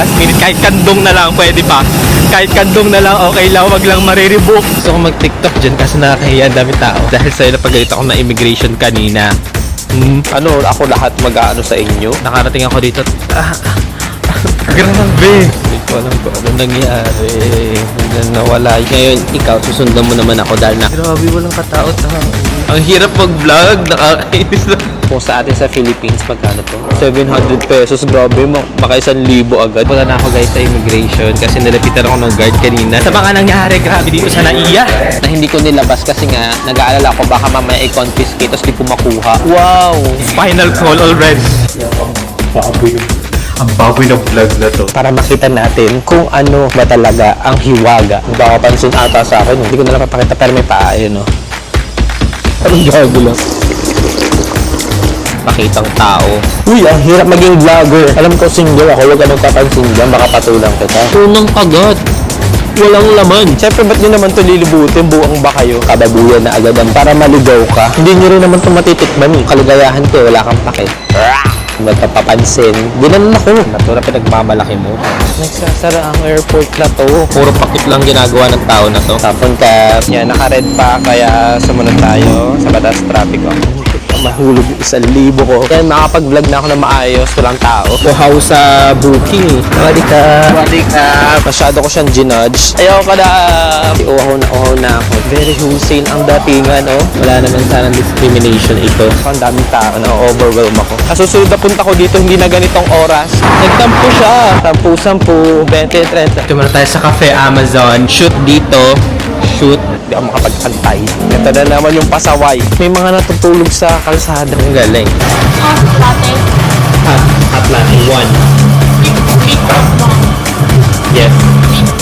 last minute. Kahit kandong na lang, pwede pa. Kahit kandong na lang, okay lang. Wag lang mariribook. Gusto ko mag-tiktok dyan kasi nakakahiya ang dami tao. Dahil sa'yo napagalit ako na immigration kanina. Hmm, Ano, ako lahat mag-aano sa inyo? nakarating ako dito. Ah, grabe! Hindi ko alam kung ano nangyari. Nawala. Ngayon, ikaw, susundan mo naman ako dahil na... Grabe, walang katao-tao. Ang hirap mag-vlog. Nakakainis lang. Kung sa atin sa Philippines, magkano to? 700 pesos, grabe, maka isang libo agad. Punta na ako guys sa immigration kasi nilapitan ako ng guard kanina. Sa baka nangyari, grabe dito sa naiya. Na hindi ko nilabas kasi nga, nag-aalala ko baka mamaya i-confiscate tapos di ko makuha. Wow! Final call already. Baboy. Ang baboy ng vlog na to. Para makita natin kung ano ba talaga ang hiwaga. Baka pansin ata sa akin, hindi ko na lang papakita pero may paa, yun no. Anong gago lang? Pakitang tao. Uy, ang hirap maging vlogger. Alam ko single ako, huwag ka magpapansin dyan, baka patulang kita. Unang kagat. Walang laman. Siyempre, ba't nyo naman ito lilibutin? Buang ba kayo? Kababuyan na agad ang para maligaw ka. Hindi nyo rin naman ito matitikman eh. Kaligayahan ko, wala kang pake. Nagpapapansin. Dinan ako. Natura pinagmamalaki mo. Nagsasara ang airport na to. Puro pakit lang ginagawa ng tao na to. Tapon ka. Yan, naka-red pa, kaya sumunod tayo sa batas traffic ko. Mahulog yung isang libo ko. Yan, makapag-vlog na ako na maayos. Walang tao. Kuhaw sa booking. Wadi ka. Wadi ka. Masyado ko siyang ginudge. Ayaw ka na. Uhaw na uhaw na ako. Very wholesale ang datingan, oh. Wala naman sanang discrimination ito. Ang daming tao na overwhelm ako. Kasusod na punta ko dito, hindi na ganitong oras. Nagtampo siya. Tampu, sampu, 20, 30. Ito muna tayo sa Cafe Amazon. Shoot dito. Shoot. Hindi ako makapagpantay. Ito na naman yung pasaway. May mga natutulog sa kalsada. Ang galing. latte. Hot, hot latte. One. Yes.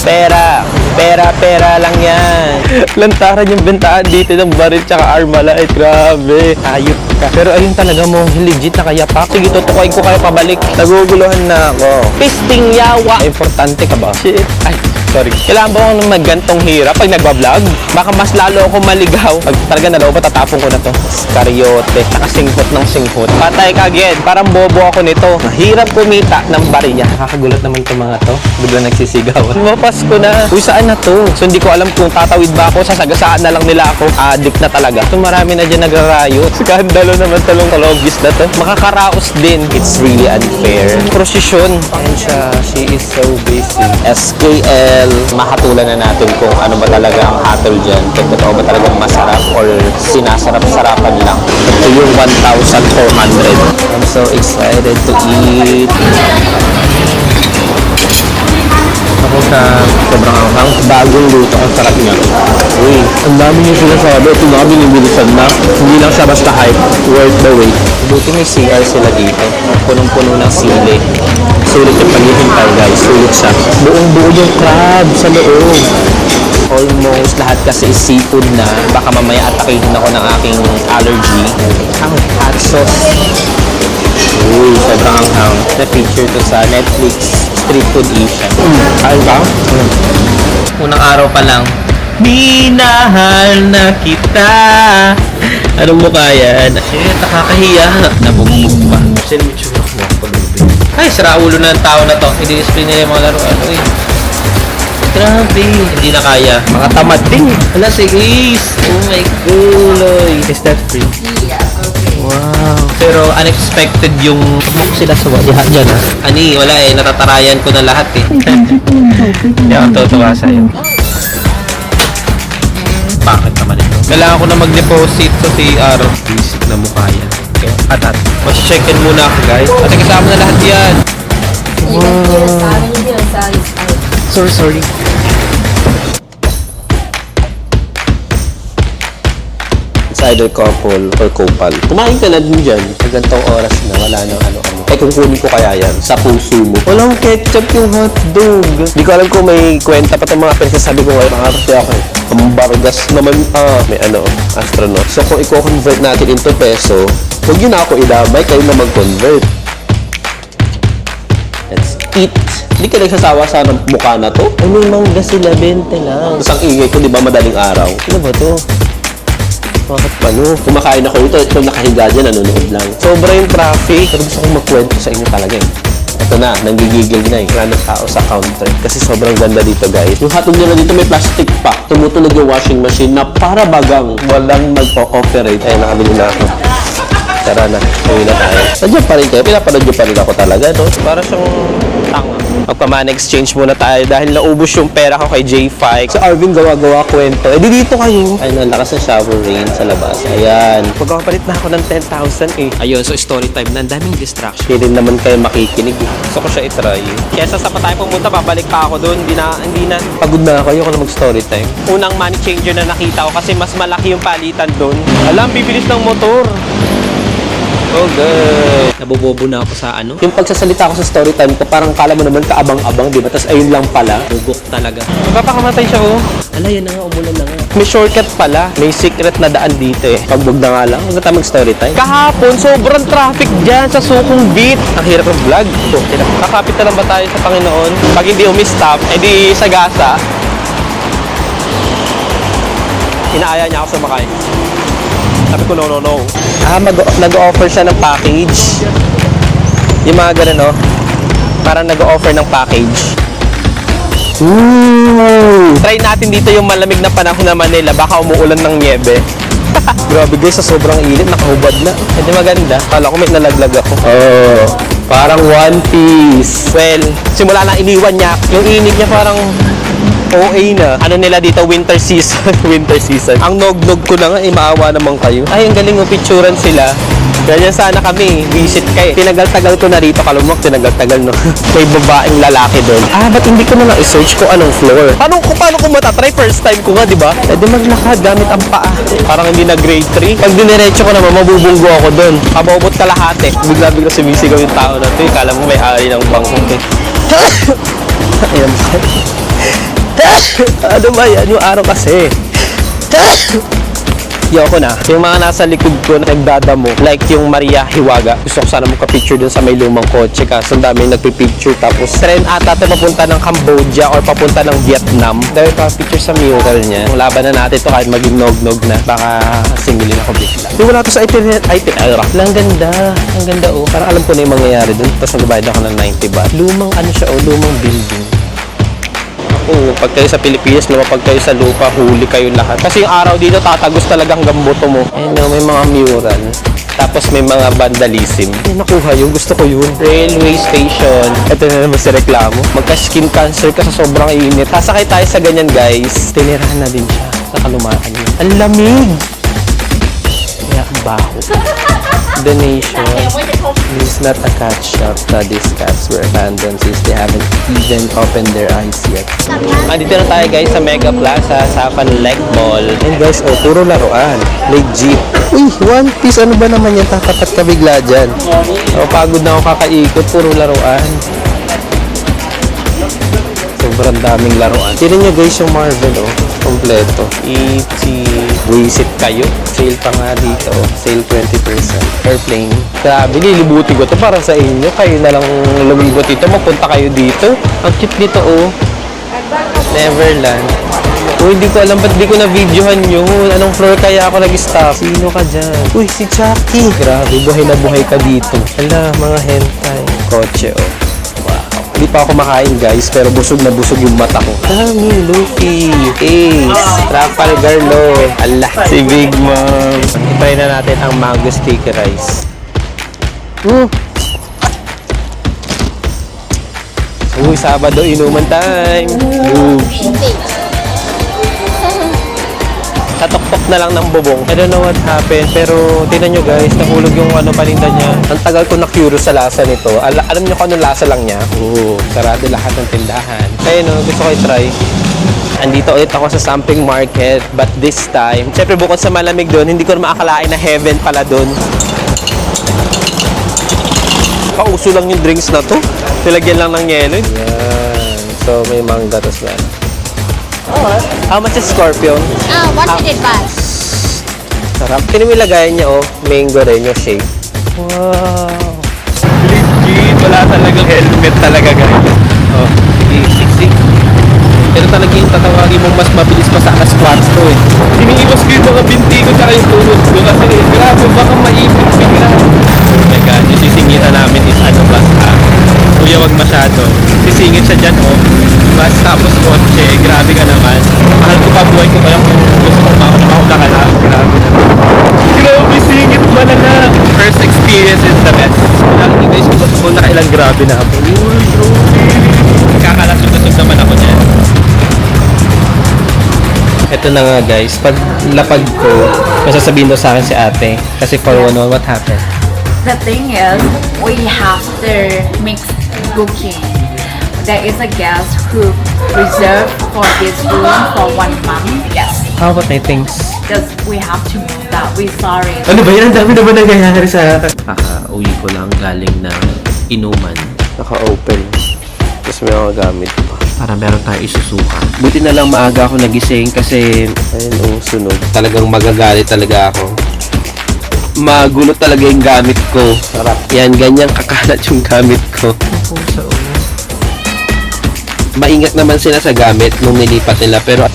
Pera. Pera, pera lang yan. Lantaran yung bentahan dito ng baril tsaka armalite. Grabe. Ayop ka. Pero ayun talaga mo, legit na kaya pa. Sige, tutukoy ko kayo pabalik. Naguguluhan na ako. Pisting yawa. Importante ka ba? Shit. Ay, sorry. Kailangan ba akong magantong hirap pag nagbablog? Baka mas lalo ako maligaw. Pag talaga nalaw pa, tatapon ko na to. Karyote. Nakasinghot ng singhot. Patay ka again. Parang bobo ako nito. Mahirap kumita ng bariya. Nakakagulat naman itong mga to. Bigla nagsisigaw. Mapas ko na. Uy, saan na to? So hindi ko alam kung tatawid ba ako. Sasagasaan na lang nila ako. Addict na talaga. So marami na dyan nagrarayot. Skandalo naman talong kalogis na to. Makakaraos din. It's really unfair. Prosesyon. Siya. She is so busy. SKL. Mahatulan na natin kung ano ba talaga ang hatol dyan. Kung totoo ba talagang masarap or sinasarap-sarapan lang. Ito yung 1,400. I'm so excited to eat. Ako sa sobrang anghang. Bagong luto. Ang sarap niya. Uy, ang dami niyo sinasabi. Ito na binibilisan na. Hindi lang siya basta hype. Worth the wait. Buti may CR sila dito. Punong-puno ng sili. Sulit yung paghihintay guys. Sulit siya. Buong-buo yung crab sa loob. Almost lahat kasi is seafood na. Baka mamaya atakihin ako ng aking allergy. Ang hot sauce. Uy, sobrang anghang. Na-feature to sa Netflix Street Food Asia. Mm. Kain ka? Unang araw pa lang. Minahal na kita. Anong mukha yan? Shit, nakakahiya. Nabugbog pa. Sino mo tsura ko Ay, sira ulo na ng tao na to. Hindi-display nila yung mga laruan. Uy. Grabe. Hindi na kaya. Mga tamad din. Wala si Ace. Oh my guloy. Is that free? Yeah, okay. Wow. Pero unexpected yung Buk sila sa walihan dyan ha. ani, wala eh. Natatarayan ko na lahat eh. Hindi ako tutuwa sa'yo. Bakit naman ito? Kailangan ko na mag-deposit sa CR. Basic na mukha yan. Okay. Atat. Mas-check-in muna ako guys. At kasama na lahat yan. Akin. Sorry, sorry. It's either couple or couple. Kumain ka na din dyan. Sa gantong oras na wala nang ano-ano. Eh kung kunin ko kaya yan sa puso mo. Walang ketchup yung hotdog. Hindi ko alam kung may kwenta pa itong mga pinagsasabi ko ngayon. Nakakarte ako eh. Ang bargas naman ah. May ano, astronaut. So kung i-convert natin into peso, huwag yun ako idamay. Kayo na mag-convert. Let's eat. Hindi ka nagsasawa sa mukha na to? Ay, may mangga sila, 20 lang. Tapos ang ingay ko, di ba, madaling araw? Ano ba to? Bakit ano? Kumakain ako ito, ito nakahiga dyan, nanonood lang. Sobra yung traffic. Pero gusto kong magkwento sa inyo talaga eh. Ito na, nanggigigil na eh. Wala na tao sa counter. Kasi sobrang ganda dito guys. Yung hotdog nila dito may plastic pa. Tumutunog yung washing machine na para bagang walang magpo-operate. Ayun, nakabili na ako. Tara na, uwi na tayo. Nandiyan pa rin kayo. Pinapanood nyo pa rin ako talaga, no? Para siyang tanga. Magpa-man exchange muna tayo dahil naubos yung pera ko kay J5. Sa Arvin gawa-gawa kwento. Eh, di dito kayo. Ay, ang lakas ng shower rain sa labas. Ayan. Magpapalit na ako ng 10,000 eh. Ayun, so story time na. Ang daming distraction. Hindi naman kayo makikinig. eh. Gusto ko siya itry. Kesa sa pa tayo pumunta, babalik pa ako doon. Hindi na, hindi na. Pagod na ako. Ayoko na mag-story time. Unang money changer na nakita ko kasi mas malaki yung palitan doon. Alam, bibilis ng motor. Oh, good. Nabobobo na ako sa ano. Yung pagsasalita ko sa story time ko, parang kala mo naman kaabang-abang, di ba? Tapos ayun lang pala. Bugok talaga. Magpapakamatay siya, oh. Ala, yan na nga, umulan na nga. May shortcut pala. May secret na daan dito eh. Pagbog na nga lang. Huwag na tayo mag-story time. Kahapon, sobrang traffic dyan sa Sukong Beat. Ang hirap ng vlog. Oh, Kakapit na lang ba tayo sa Panginoon? Pag hindi umistop, edi sa gasa. Inaaya niya ako sumakay. Sabi ko, no, no, no. Ah, mag- nag-offer siya ng package. Yung mga ganun, oh. Parang nag-offer ng package. Ooh! Try natin dito yung malamig na panahon na Manila. Baka umuulan ng niebe. Grabe guys, sa sobrang init, nakahubad na. Hindi maganda. Kala ko may nalaglag ako. Oh, parang One Piece. Well, simula na iniwan niya. Yung init niya parang OA na. Ano nila dito, winter season. winter season. Ang nog-nog ko na nga, eh, naman kayo. Ay, ang galing, oh, picturean sila. Ganyan sana kami, visit kayo. Tinagal-tagal ko na rito, kalumok, tinagal-tagal no. May babaeng lalaki doon. Ah, ba't hindi ko na lang i-search kung anong floor? Paano ko paano ko matatry? First time ko nga, di ba? Eh di maglakad gamit ang paa. Parang hindi na grade 3. Pag diniretso ko naman, mabubunggo ako doon. Kabobot kalahati. Bigla-bigla sumisigaw yung tao na to. eh. Kala mo may ari ng bangko. eh. Ayan? Ano ba yan? Yung araw kasi. Yoko na. Yung mga nasa likod ko na nagdadamo, like yung Maria Hiwaga. Gusto ko sana magka-picture dun sa may lumang kotse kasi ang daming nagpipicture. Tapos trend ata tayo papunta ng Cambodia or papunta ng Vietnam. Dahil pa picture sa mural niya. Kung laban na natin to kahit maging nog-nog na. Baka singilin ako bigla. Yung wala to sa itinerary. Itinerary. Ang ganda. Ang ganda oh. Parang alam ko na yung mangyayari dun. Tapos nagbayad ako ng 90 baht. Lumang ano siya oh. Lumang building. Oo, pag kayo sa Pilipinas, lumapag kayo sa lupa, huli kayo lahat. Kasi yung araw dito, tatagos talaga hanggang buto mo. Ayun no, may mga mural. Tapos may mga vandalism. Ay, nakuha yun. Gusto ko yun. Railway station. Ito na naman si reklamo. Magka-skin cancer ka sa sobrang init. Sasakay tayo sa ganyan, guys. Tinirahan na din siya sa kalumaan niya. Ang lamig! Kaya ang baho. Donation. This is not a cat shop. Studies cats were abandoned since they haven't even opened their eyes yet. Andito na tayo guys sa Mega Plaza sa Panlec Mall. And guys, oh, puro laruan. Legit. Uy, One Piece, ano ba naman yan? Tatapat ka bigla dyan. Oh, pagod na ako kakaikot. Puro laruan. Sobrang daming laruan. Tignan nyo guys yung Marvel, oh. Kompleto. Ichi. Visit kayo. Sale pa nga dito. Sale 20%. Airplane. Grabe, lilibuti ko to para sa inyo. Kayo na lang lumibot dito. Magpunta kayo dito. Ang cute dito, oh. Neverland. Uy, hindi ko alam ba't di ko na-videohan yun. Anong floor kaya ako nag-stop? Sino ka dyan? Uy, si Chucky. Grabe, buhay na buhay ka dito. Hala, mga hentai. Kotse, oh. Hindi pa ako makain, guys, pero busog na busog yung mata ko. Dami, Luffy, Ace, Rapal Garlo, Allah, si Big Mom. Try na natin ang mango sticky rice. Mm. Uy, Sabado, inuman time. Boobs. Tatok-tok na lang ng bubong. I don't know what happened, pero tinan nyo guys, nahulog yung ano paninda niya. Ang tagal ko na-curious sa lasa nito. Al- alam nyo kung anong lasa lang niya? Oo, sarado lahat ng tindahan. Kaya no, gusto ko i-try. Andito ulit ako sa Samping Market, but this time, syempre bukod sa malamig doon, hindi ko na maakalain na heaven pala doon. Pauso lang yung drinks na to. Nilagyan lang ng yelo. Yan. So, may mangga tapos na. How much is Scorpion? Ah, 100 baht. Sarap. Tinan mo yung lagayan niya, oh. Mango rin yung shake. Wow. Legit. Wala talagang helmet talaga, guys. Oh, sige, sige. Pero talaga yung tatawagin mong mas mabilis pa sa squats to eh. Iniiwas ko yung mga binti ko tsaka yung tulog ko kasi grabe baka maipit bigla. Oh my God, yung sisingitan namin is ano ba? Ah, kuya, wag masyado. Sisingit siya dyan, oh. Mas tapos kotse, grabe ka naman. Mahal ko pa buhay ko kaya kung gusto kong makakita ka na. Grabe naman. Grabe, singit ba na na? First experience is the best. Lagi guys, kung kung nakailang grabe na ako. Yun, grabe. Kakalasog-lasog naman ako niyan. Ito na nga guys, pag lapag ko, masasabihin daw sa akin si ate. Kasi 411, what happened? The thing is, we have the mixed booking. There is a guest who reserved for this room for one month. Yes, How about my things? just we have to move that. We sorry. Ano ba yan? Ang dami naman nangyayari sa akin. Kaka-uwi ko lang galing ng inuman. Naka-open. Tapos may mga gamit pa. Para meron tayo isusuka. Buti na lang maaga ako nagising kasi ayun oh, sunog. Talagang magagalit talaga ako. Magulo talaga yung gamit ko. Sarap. Yan, ganyan kakalat yung gamit ko. Maingat naman sila sa gamit nung nilipat nila pero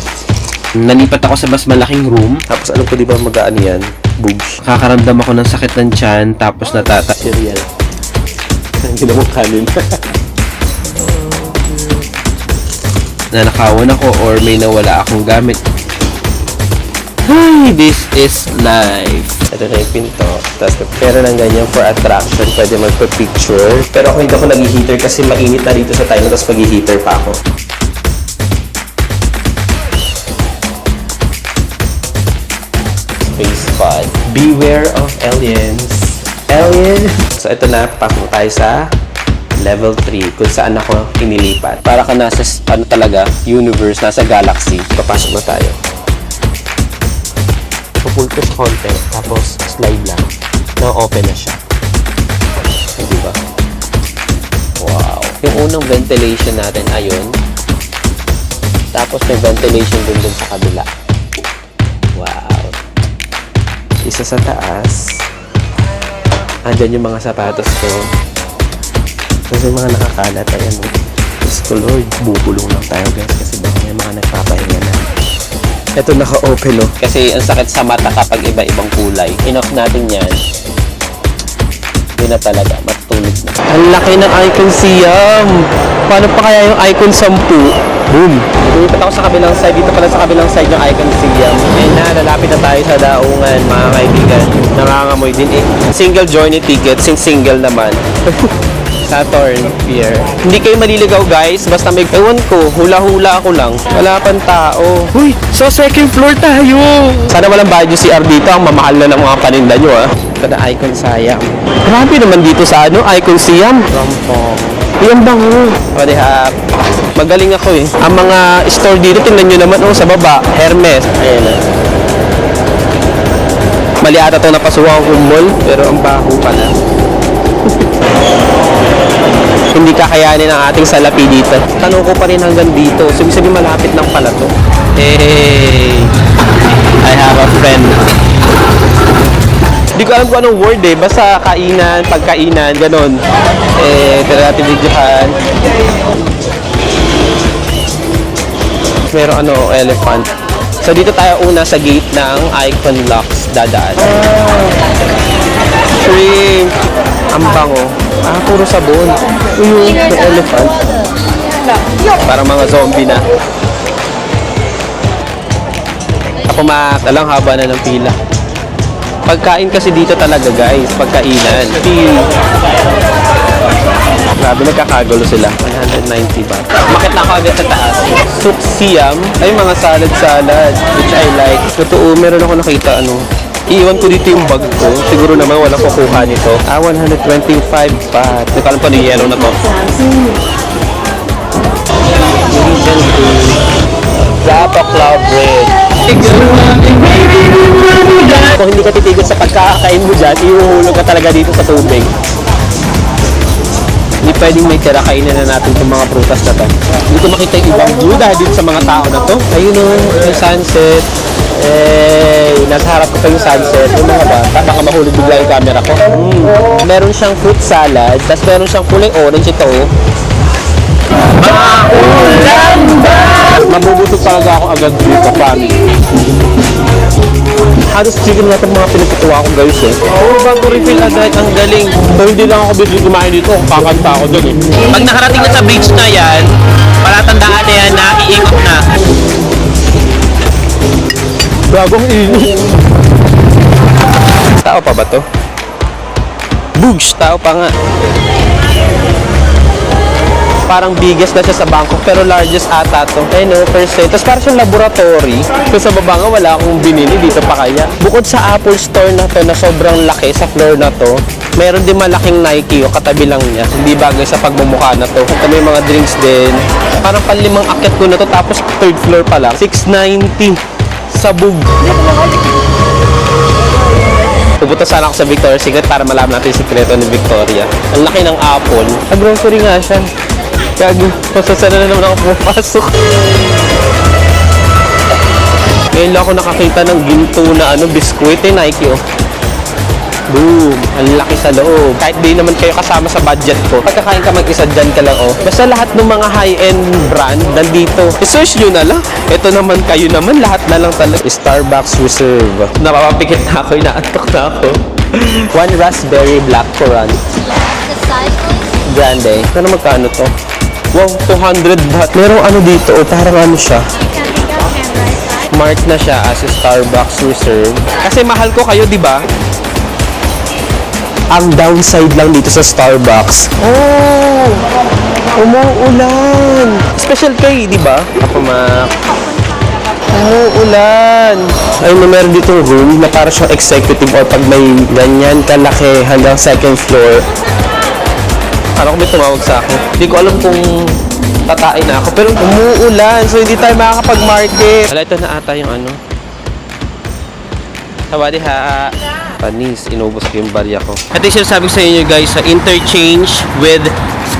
nalipat ako sa mas malaking room. Tapos alam ko di ba magaan yan? Boobs. Kakaramdam ako ng sakit ng tiyan tapos natata... Cereal. Hindi na kanin. nanakawan ako or may nawala akong gamit. Ay, this is life. Ito na yung pinto. Tapos meron ng ganyan for attraction. Pwede magpa-picture. Pero ako hindi ako nag-heater kasi mainit na dito sa tayo. Tapos mag-heater pa ako. Space pod. Beware of aliens. Alien! So ito na, pasok tayo sa level 3 kung saan ako inilipat. Para ka nasa, ano talaga, universe, nasa galaxy. Papasok na tayo. Sa konti, tapos slide lang. Na-open na siya. Di ba? Wow. Yung unang ventilation natin, ayun. Tapos may ventilation din dun sa kabila. Wow. Isa sa taas. Andyan yung mga sapatos ko. Kasi mga nakakalat, ayan. Diyos ko Lord, bubulong lang tayo guys kasi baka may mga nagpapahinga na. Ito naka-open o. Kasi ang sakit sa mata kapag iba-ibang kulay. Inoff natin yan. Hindi na talaga, matutulog na. Ang laki ng icon siyam! Paano pa kaya yung icon 10? Boom! Lumipat ako sa kabilang side. Dito pala sa kabilang side yung icon siyam. Ayun na, lalapit na tayo sa daungan, mga kaibigan. Nangangamoy din eh. Single journey ticket, since single naman. Saturn Pier. Hindi kayo maliligaw guys, basta may ewan ko, hula-hula ako lang. Wala pang tao. Uy, so second floor tayo! Sana walang bayad yung CR dito, ang mamahal na ng mga paninda nyo ah. Ito na Icon Siam. Grabe naman dito sa ano, Icon Siam. Rampong. Yung bango. Pwede ha. Magaling ako eh. Ang mga store dito, tingnan nyo naman oh, sa baba. Hermes. Ayan ah. Mali ata itong napasukan kong mall, pero ang baho pala hindi kakayanin ang ating salapi dito. Tanong ko pa rin hanggang dito. So, ibig sabihin malapit lang pala to. Hey! I have a friend. Hindi ko alam kung anong word eh. Basta kainan, pagkainan, ganun. Eh, tira natin videohan. Meron ano, elephant. So, dito tayo una sa gate ng Icon Locks dadaan. Shrimp! Ang bango. Ah, puro sabon. Yung elephant. Parang mga zombie na. Ako lang haba na ng pila. Pagkain kasi dito talaga guys, pagkainan. Grabe, nagkakagulo sila. 190 baht. Makit na ako agad sa taas. Soup siam, ay mga salad-salad, which I like. Totoo, meron ako nakita ano, Iiwan ko dito yung bag ko. Siguro naman walang kukuha nito. Ah, 125 baht. Hindi ko alam pa yung yellow na to. Zapa Cloud Bread. Kung hindi ka titigil sa pagkakain mo dyan, ihuhulog ka talaga dito sa tubig. Hindi pwedeng may tira, kainin na natin itong mga prutas na to. Hindi ko makita yung ibang view dahil dito sa mga tao na to. Ayun o, yung sunset. Eh, nasa harap ko pa yung sunset. Yung mga bata, baka mahulog bigla yung camera ko. Mm. Meron siyang fruit salad, tapos meron siyang kulay orange ito. oh. Mabubusog talaga ako agad dito, family. Halos chicken na itong mga pinagkukuha ko guys eh. Oo, bago refill agad. Ang galing. So, hindi lang ako bigla kumain dito. Kakanta ako dun eh. Pag nakarating ka sa bridge na yan, palatandaan na yan na iikot na. Bagong init. Tao pa ba to? Boosh! Tao pa nga. Parang biggest na siya sa Bangkok pero largest ata to. Ayun no, percent. Tapos parang siyang laboratory. So sa baba nga wala akong binili dito pa kaya. Bukod sa Apple Store na to na sobrang laki sa floor na to, meron din malaking Nike o katabi lang niya. Hindi bagay sa pagmumukha na to. Ito may mga drinks din. Parang panlimang akyat ko na to tapos third floor pa lang. 690 sabog. Pupunta sana ako sa Victoria's Secret para malaman natin yung sikreto ni Victoria. Ang laki ng apple. Sa grocery nga siya. Gago. Masasana na naman ako pumapasok. Ngayon lang ako nakakita ng ginto na ano, biskuit eh, Nike oh. Boom! Ang laki sa loob. Kahit di naman kayo kasama sa budget ko. Pagkakain ka mag-isa dyan ka lang, oh. Basta lahat ng mga high-end brand nandito. I-search nyo na lang. Ito naman, kayo naman, lahat na lang talaga. Starbucks Reserve. Napapapikit na ako, inaantok na ako. One raspberry black currant. Grande. Pero magkano to? Wow, 200 baht. Merong ano dito, oh, parang ano siya. Mark na siya as a Starbucks Reserve. Kasi mahal ko kayo, di ba? Ang downside lang dito sa Starbucks. Oh! Umuulan! Special kay, di ba? Kapamak. Umuulan! Ay, may meron dito room na para siyang executive or pag may ganyan kalaki hanggang second floor. Kung may tumawag sa akin? Hindi ko alam kung tatain na ako. Pero umuulan, so hindi tayo makakapag-market. Wala, ito na ata yung ano. Tawadi ha. Panis, inubos ko yung barya ko. Ito yung sinasabi sa inyo guys, sa interchange with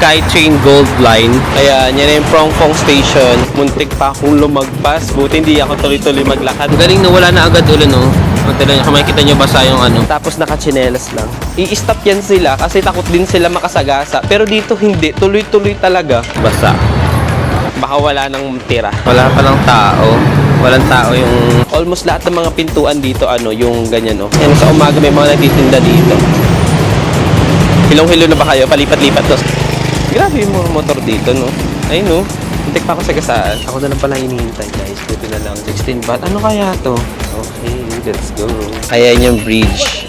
SkyTrain Gold Line. Ayan, yan na yung Prongpong Station. Muntik pa akong lumagpas. Buti hindi ako tuloy-tuloy maglakad. Galing na wala na agad ulan, no? Ang talang, kung makikita nyo basa yung ano. Tapos nakachinelas lang. I-stop yan sila kasi takot din sila makasagasa. Pero dito hindi. Tuloy-tuloy talaga. Basa. Baka wala nang tira. Wala pa lang tao. Walang tao yung... Almost lahat ng mga pintuan dito, ano, yung ganyan, oh. Yan, sa umaga may mga nagtitinda dito. Hilong-hilo na ba kayo? Palipat-lipat, no? Grabe yung mga motor dito, no? Ay, no? Hintik pa ako sa gasaan. Ako na lang pala hinihintay, guys. Buti na lang. 16 baht. Ano kaya to? Okay, let's go. Ayan yung bridge.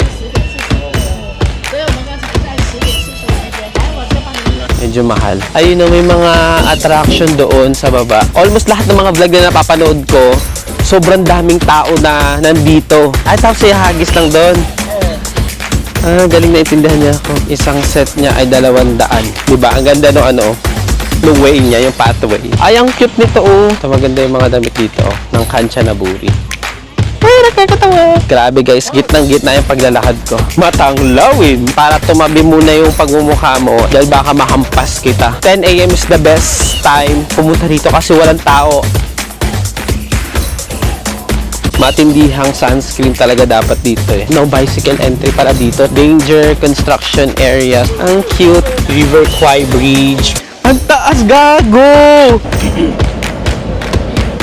Medyo mahal. Ayun na, may mga attraction doon sa baba. Almost lahat ng mga vlog na napapanood ko, sobrang daming tao na nandito. Ay, tapos hagis lang doon. Ah, galing na intindihan niya ako. Isang set niya ay dalawang daan. Diba? Ang ganda no ano, yung way niya, yung pathway. Ay, ang cute nito oh. Ito maganda yung mga damit dito oh, ng Kanchanaburi. Ay, nakakatawa. Grabe guys, gitnang gitna yung paglalakad ko. Matanglawin. Para tumabi muna yung pagmumukha mo dahil baka mahampas kita. 10 a.m. is the best time pumunta dito kasi walang tao. Matindihang sunscreen talaga dapat dito eh. No bicycle entry para dito. Danger construction areas. Ang cute. River Kwai Bridge. Ang taas gago!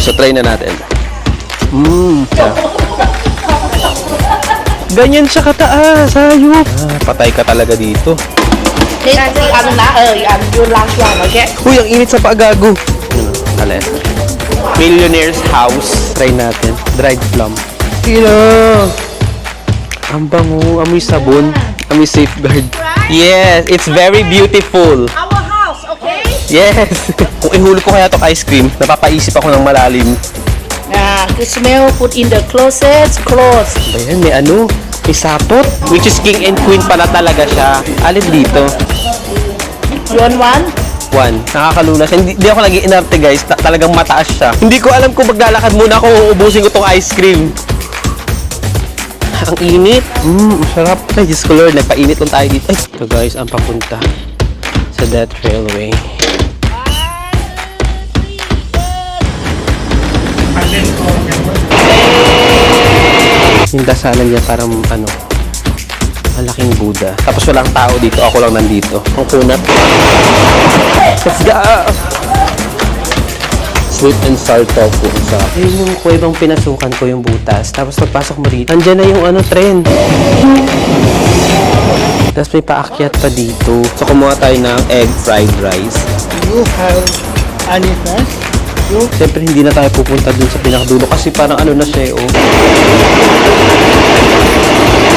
so try na natin. Mmm. Ganyan siya kataas, hayop. Ah, patay ka talaga dito. Lá ờ chị ăn vô lang rồi chứ Uy, ang init sa paagago. Ano? Alin? Millionaire's House. Try natin. Dried plum. Tira! Ang bango. Amoy sabon. Amoy safeguard. Yes, it's very beautiful. Our house, okay? Yes! Kung ihulog ko kaya to ice cream, napapaisip ako ng malalim. À, the smell put in the closet, clothes. Ba yan, may ano? May sapot. Which is king and queen pala talaga siya. Alin dito? You want one? One. Nakakalunas. Hindi, hindi ako nag inarte guys. Ta- talagang mataas siya. Hindi ko alam kung maglalakad muna ako uubusin ko tong ice cream. Ang init. Mmm, masarap. Ay, Diyos ko Lord, nagpainit lang tayo dito. Ay, ito guys, ang papunta sa Death Railway. Yung dasalan niya parang ano, malaking Buddha. Tapos walang tao dito, ako lang nandito. Ang kunat. Let's go! sweet and sour tofu sa Ayun yung kuwebang pinasukan ko yung butas. Tapos pagpasok mo rito, andyan na yung ano, trend. Tapos may paakyat pa dito. So kumuha tayo ng egg fried rice. You have any friends? Siyempre hindi na tayo pupunta dun sa pinakadulo kasi parang ano na siya eh, oh.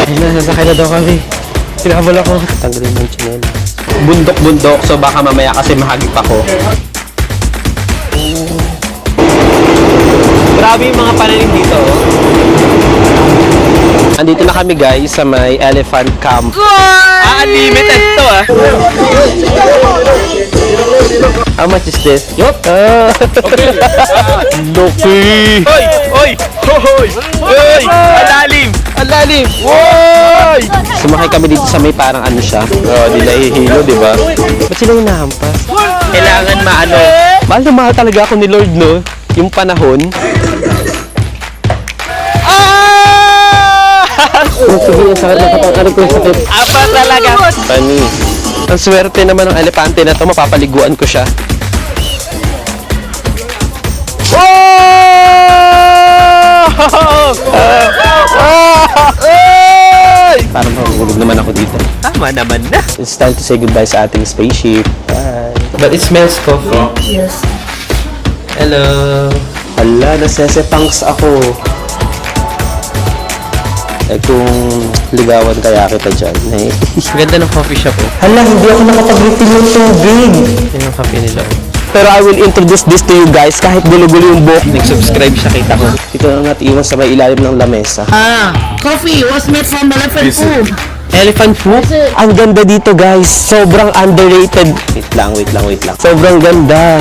Ayun na, sasakay na daw kami. Sinabal ako. Tanggalin mo yung chinela. Bundok-bundok, so baka mamaya kasi mahagip ako. Grabe yung mga pananim dito, oh. Andito na kami guys sa may elephant camp. Ah, unlimited to ah. How much is this? Yup. Ah. Loki. Hoy! Hoy! Hoy! Hoy! Alalim! Alalim! Woy! Sumakay kami dito sa may parang ano siya. Oh, di nahihilo, di ba? Ba't sila hinahampas? Kailangan maano. Mahal na mahal talaga ako ni Lord, no? Yung panahon. Ah! Sige, ang sakit na kapag ko yung sakit. Apa talaga? Pani. Ang swerte naman ng elepante na to, mapapaliguan ko siya. Parang mahulog naman ako dito. Tama naman na. It's time to say goodbye sa ating spaceship. Bye. But it smells coffee. Yes. Hello. Hala, nasesepangs ako. Eh kung ligawan kaya kita dyan. Eh. Ganda ng coffee shop oh. Hala, hindi ako nakapag-refill ng tubig. Yan yung coffee nila. oh. Pero I will introduce this to you guys kahit gulo-gulo yung buhok. Nag-subscribe siya kita ko. Ito na natin iwan sa may ilalim ng lamesa. Ah, coffee was made from elephant food. Elephant food? Ang ganda dito guys. Sobrang underrated. Wait lang, wait lang, wait lang. Sobrang ganda.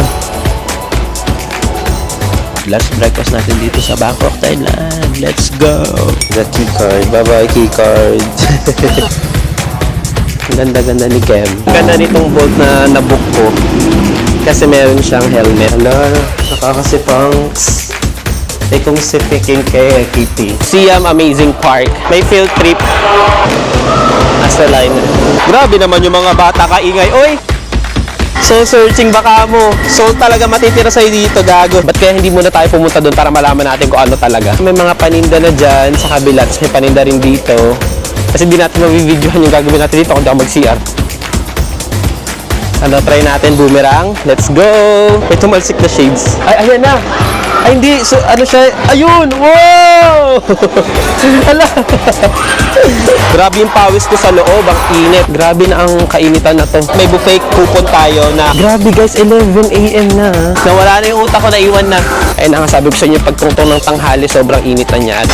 Last breakfast natin dito sa Bangkok, Thailand. Let's go! The key card. Bye-bye, key card. Ganda-ganda ni Kem. Ang ganda nitong bolt na nabook ko. Kasi meron siyang helmet. Hala, nakakasipangs. Eh kung si Peking kay Kitty. Siam Amazing Park. May field trip. Nasa line. Grabe naman yung mga bata kaingay. Oy! So searching baka mo. So talaga matitira sa'yo dito, gago. Ba't kaya hindi muna tayo pumunta doon para malaman natin kung ano talaga? May mga paninda na dyan sa kabila. Tapos may paninda rin dito. Kasi hindi natin mabibidyohan yung gagawin natin dito kung di mag-CR. Ano, try natin boomerang. Let's go! May tumalsik na shades. Ay, ayan na! Ay, hindi. So, ano siya? Ayun! Wow! Hala! Grabe yung pawis ko sa loob. Ang init. Grabe na ang kainitan na to. May buffet coupon tayo na Grabe guys, 11 a.m. na. Nawala na yung utak ko, naiwan na. Ayun ang sabi ko sa inyo, pagtungtong ng tanghali, sobrang init na niya.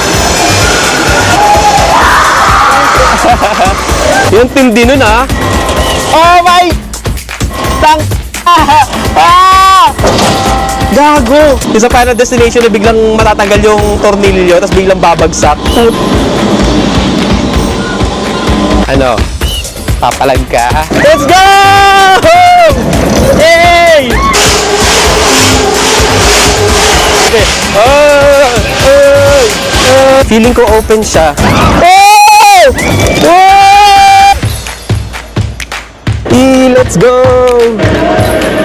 Yung tindi nun ah. Oh my! Tang... Ah! Gago! Isa pa na destination na biglang matatanggal yung tornilyo tapos biglang babagsak. Ano? Papalag ka? Let's go! Yay! Okay. Oh, oh, oh. Feeling ko open siya. Oh! Oh! E, let's go!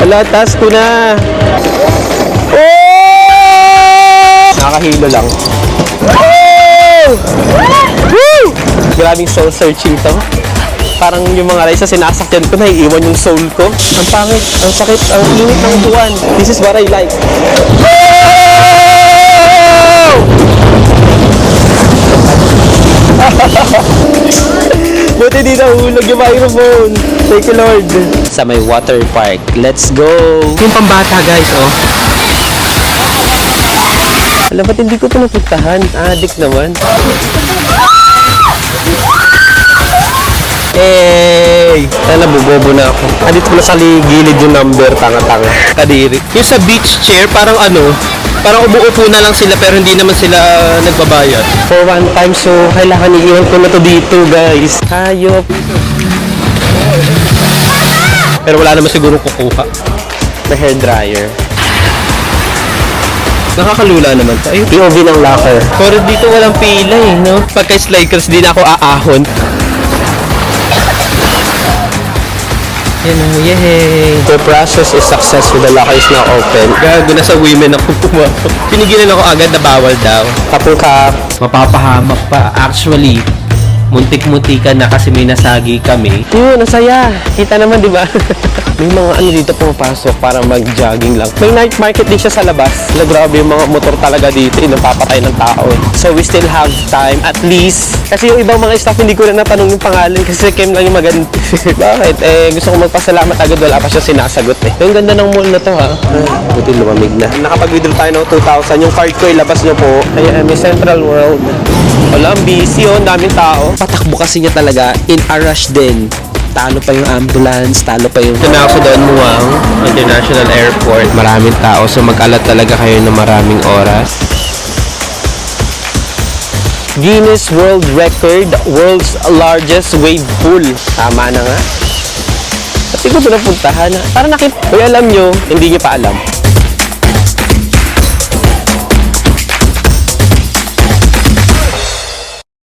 Wala, taas ko na. Nakakahilo lang. Oh! Woo! Grabing soul searching to. Parang yung mga rice na sinasakyan ko, naiiwan yung soul ko. Ang pangit, ang sakit, ang init ng buwan. This is what I like. Buti di nahulog yung microphone. Thank you, Lord. Sa may water park. Let's go! Yung pambata guys oh. Alam, ba't hindi ko ito napuntahan? Addict naman. Hey! Sana bubobo na ako. Andito pala sa li- gilid yung number, tanga-tanga. Kadiri. Yung sa beach chair parang ano, parang umuupo na lang sila pero hindi naman sila nagbabayad. For one time, so kailangan iiwan ko na to dito, guys. Hayop. Pero wala naman siguro kukuha. May hair dryer. Nakakalula naman to. Ayun. POV ng locker. Pero dito walang pila eh, no? Pagka sliders, di na ako aahon. Yan o, yay! The process is successful. The locker is now open. Gago na sa women ako pumasok. Pinigilan ako agad na bawal daw. Kapul ka. Mapapahamak pa. Actually, muntik-muntikan na kasi may nasagi kami. Yun, nasaya. Kita naman, di ba? May mga ano dito pumapasok para mag-jogging lang. May night market din siya sa labas. Na grabe yung mga motor talaga dito, yung napapatay ng tao. eh. So we still have time, at least. Kasi yung ibang mga staff, hindi ko rin natanong yung pangalan kasi Kim lang yung maganda. Bakit? Eh, gusto ko magpasalamat agad, wala pa siya sinasagot eh. Yung ganda ng mall na to ha. Ah, buti lumamig na. Nakapag-withdraw tayo ng 2,000. Yung card ko, ilabas nyo po. Ayan, may Central World. Wala, ang busy oh, ang daming tao. Patakbo kasi niya talaga, in a rush din. Talo pa yung ambulance, talo pa yung... Ito na ako Don Muang International Airport. Maraming tao, so mag-alat talaga kayo ng maraming oras. Guinness World Record, world's largest wave pool. Tama na nga. Pati ko pinapuntahan. Para nakip... Uy, alam nyo, hindi nyo pa alam.